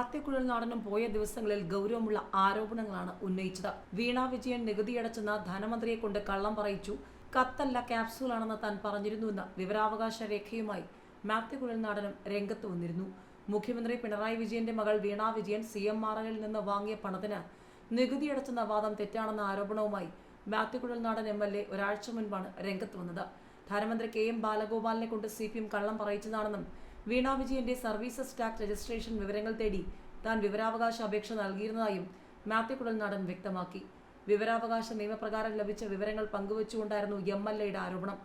മാത്യു നാടനും പോയ ദിവസങ്ങളിൽ ഗൗരവമുള്ള ആരോപണങ്ങളാണ് ഉന്നയിച്ചത്. വീണ വിജയൻ നികുതിയടച്ചെന്ന ധനമന്ത്രിയെ കൊണ്ട് കള്ളം പറയിച്ചു. കത്തല്ല ക്യാപ്സൂളാണെന്ന് താൻ പറഞ്ഞിരുന്നുവെന്ന് വിവരാവകാശ രേഖയുമായി മാത്യു കുഴൽനാടനും രംഗത്ത് വന്നിരുന്നു. മുഖ്യമന്ത്രി പിണറായി വിജയന്റെ മകൾ Veena Vijayan C M R എല്ലിൽ നിന്ന് വാങ്ങിയ പണത്തിന് നികുതിയടച്ചെന്ന വാദം തെറ്റാണെന്ന ആരോപണവുമായി Mathew Kuzhalnadan M L A ഒരാഴ്ച മുൻപാണ് രംഗത്ത് വന്നത്. ധനമന്ത്രി കെ എം ബാലഗോപാലിനെ കൊണ്ട് സി പി എം കള്ളം പറയിച്ചതാണെന്നും വീണ വിജയന്റെ സർവീസസ് ടാക്സ് രജിസ്ട്രേഷൻ വിവരങ്ങൾ തേടി താൻ വിവരാവകാശ അപേക്ഷ നൽകിയിരുന്നതായും മാത്യു കുടൽനാടൻ വ്യക്തമാക്കി. വിവരാവകാശ നിയമപ്രകാരം ലഭിച്ച വിവരങ്ങൾ പങ്കുവച്ചുകൊണ്ടായിരുന്നു എം എൽ എയുടെ ആരോപണം.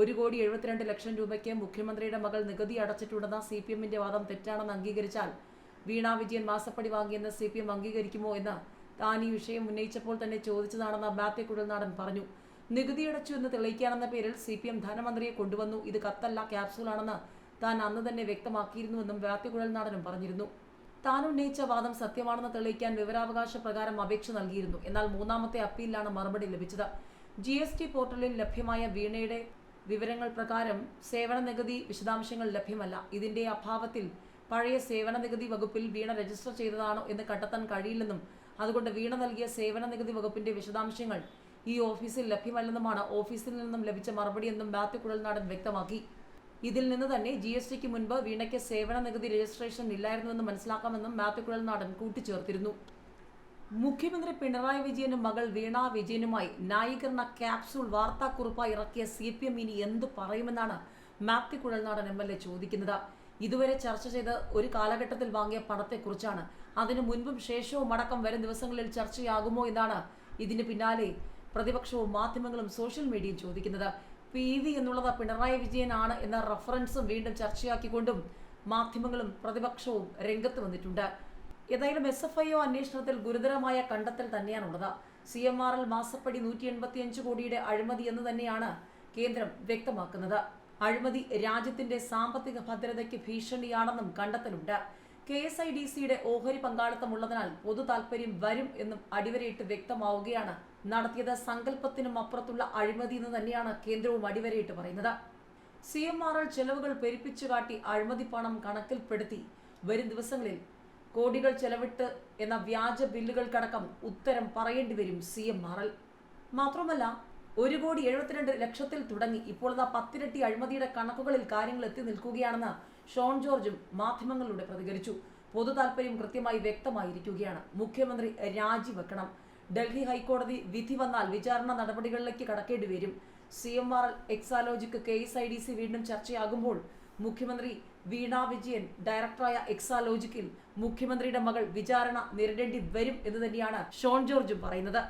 ഒരു കോടി എഴുപത്തിരണ്ട് ലക്ഷം രൂപയ്ക്ക് മുഖ്യമന്ത്രിയുടെ മകൾ നികുതി അടച്ചിട്ടുണ്ടെന്ന സി പി എമ്മിന്റെ വാദം തെറ്റാണെന്ന് അംഗീകരിച്ചാൽ വീണ വിജയൻ മാസപ്പടി വാങ്ങിയെന്ന് സി പി എം അംഗീകരിക്കുമോ എന്ന് താൻ ഈ വിഷയം ഉന്നയിച്ചപ്പോൾ തന്നെ ചോദിച്ചതാണെന്ന് മാത്യു കുടൽനാടൻ പറഞ്ഞു. നികുതി അടച്ചു എന്ന് തെളിയിക്കാനെന്ന പേരിൽ സി പി എം ധനമന്ത്രിയെ കൊണ്ടുവന്നു. ഇത് കത്തല്ല ക്യാപ്സൂളാണെന്ന് താൻ അന്ന് തന്നെ വ്യക്തമാക്കിയിരുന്നുവെന്നും വ്യാപ്തികുഴൽ നാടനും പറഞ്ഞിരുന്നു. താൻ ഉന്നയിച്ച വാദം സത്യമാണെന്ന് തെളിയിക്കാൻ വിവരാവകാശ പ്രകാരം അപേക്ഷ നൽകിയിരുന്നു. എന്നാൽ മൂന്നാമത്തെ അപ്പീലിലാണ് മറുപടി ലഭിച്ചത്. ജി എസ് ടി പോർട്ടലിൽ ലഭ്യമായ വീണയുടെ വിവരങ്ങൾ പ്രകാരം സേവന നികുതി വിശദാംശങ്ങൾ ലഭ്യമല്ല. ഇതിന്റെ അഭാവത്തിൽ പഴയ സേവന നികുതി വകുപ്പിൽ വീണ രജിസ്റ്റർ ചെയ്തതാണോ എന്ന് കണ്ടെത്താൻ കഴിയില്ലെന്നും അതുകൊണ്ട് വീണ നൽകിയ സേവന നികുതി വകുപ്പിന്റെ വിശദാംശങ്ങൾ ഈ ഓഫീസിൽ ലഭ്യമല്ലെന്നുമാണ് ഓഫീസിൽ നിന്നും ലഭിച്ച മറുപടിയെന്നും മാത്യു കുഴൽനാടൻ വ്യക്തമാക്കി. ഇതിൽ നിന്ന് തന്നെ ജി എസ് ടിക്ക് മുൻപ് വീണയ്ക്ക് സേവന നികുതി രജിസ്ട്രേഷൻ ഇല്ലായിരുന്നുവെന്ന് മനസ്സിലാക്കാമെന്നും മാത്യു കുഴൽനാടൻ കൂട്ടിച്ചേർത്തിരുന്നു. മുഖ്യമന്ത്രി പിണറായി വിജയനും മകൾ വീണ വിജയനുമായി ന്യായീകരണ ക്യാപ്സൂൾ വാർത്താക്കുറിപ്പായി ഇറക്കിയ സി പി എം ഇനി എന്ത് പറയുമെന്നാണ് Mathew Kuzhalnadan M L A ചോദിക്കുന്നത്. ഇതുവരെ ചർച്ച ചെയ്ത് ഒരു കാലഘട്ടത്തിൽ വാങ്ങിയ പണത്തെക്കുറിച്ചാണ്. അതിനു മുൻപും ശേഷവും അടക്കം വരും ദിവസങ്ങളിൽ ചർച്ചയാകുമോ എന്നാണ് ഇതിന് പിന്നാലെ പ്രതിപക്ഷവും മാധ്യമങ്ങളും സോഷ്യൽ മീഡിയയും ചോദിക്കുന്നത്. പി വി എന്നുള്ളത് പിണറായി വിജയനാണ് എന്ന റഫറൻസും വീണ്ടും ചർച്ചയാക്കിക്കൊണ്ടും മാധ്യമങ്ങളും പ്രതിപക്ഷവും രംഗത്ത് വന്നിട്ടുണ്ട്. ഏതായാലും എസ് എഫ് ഐ ഒ അന്വേഷണത്തിൽ ഗുരുതരമായ കണ്ടെത്തൽ തന്നെയാണുള്ളത്. സി എം ആർ എൽ മാസപ്പടി നൂറ്റി എൺപത്തിയഞ്ച് കോടിയുടെ അഴിമതി എന്ന് തന്നെയാണ് കേന്ദ്രം വ്യക്തമാക്കുന്നത്. അഴിമതി രാജ്യത്തിന്റെ സാമ്പത്തിക ഭദ്രതയ്ക്ക് ഭീഷണിയാണെന്നും കണ്ടെത്തലുണ്ട്. കെ എസ് ഐ ഡി സിയുടെ ഓഹരി പങ്കാളിത്തമുള്ളതിനാൽ പൊതു താൽപര്യം വരും എന്നും അടിവരയിട്ട് വ്യക്തമാവുകയാണ്. നടത്തിയത് സങ്കല്പത്തിനും അപ്പുറത്തുള്ള അഴിമതി എന്ന് തന്നെയാണ് കേന്ദ്രവും അടിവരയിട്ട് പറയുന്നത്. സി എം ആർ എൽ ചെലവുകൾ പെരുപ്പിച്ചു കാട്ടി അഴിമതി പണം കണക്കിൽപ്പെടുത്തി. വരും ദിവസങ്ങളിൽ കോടികൾ ചെലവിട്ട് എന്ന വ്യാജ ബില്ലുകൾക്കടക്കം ഉത്തരം പറയേണ്ടി വരും സി എം ആർ എൽ. മാത്രമല്ല ഒരു കോടി എഴുപത്തിരണ്ട് ലക്ഷത്തിൽ തുടങ്ങി. ഇപ്പോൾ ഇതാ പത്തിരട്ടി അഴിമതിയുടെ കണക്കുകളിൽ കാര്യങ്ങൾ എത്തി നിൽക്കുകയാണെന്ന് ഷോൺ ജോർജും മാധ്യമങ്ങളിലൂടെ പ്രതികരിച്ചു. പൊതു താൽപര്യം കൃത്യമായി വ്യക്തമായിരിക്കുകയാണ്. മുഖ്യമന്ത്രി രാജിവെക്കണം. ഡൽഹി ഹൈക്കോടതി വിധി വന്നാൽ വിചാരണ നടപടികളിലേക്ക് കടക്കേണ്ടി വരും. C M R Exalogic K S I D C വീണ്ടും ചർച്ചയാകുമ്പോൾ മുഖ്യമന്ത്രി വീണ വിജയൻ ഡയറക്ടറായ എക്സാലോജിക്കിൽ മുഖ്യമന്ത്രിയുടെ മകൾ വിചാരണ നേരിടേണ്ടി വരും എന്ന് തന്നെയാണ് ഷോൺ ജോർജും പറയുന്നത്.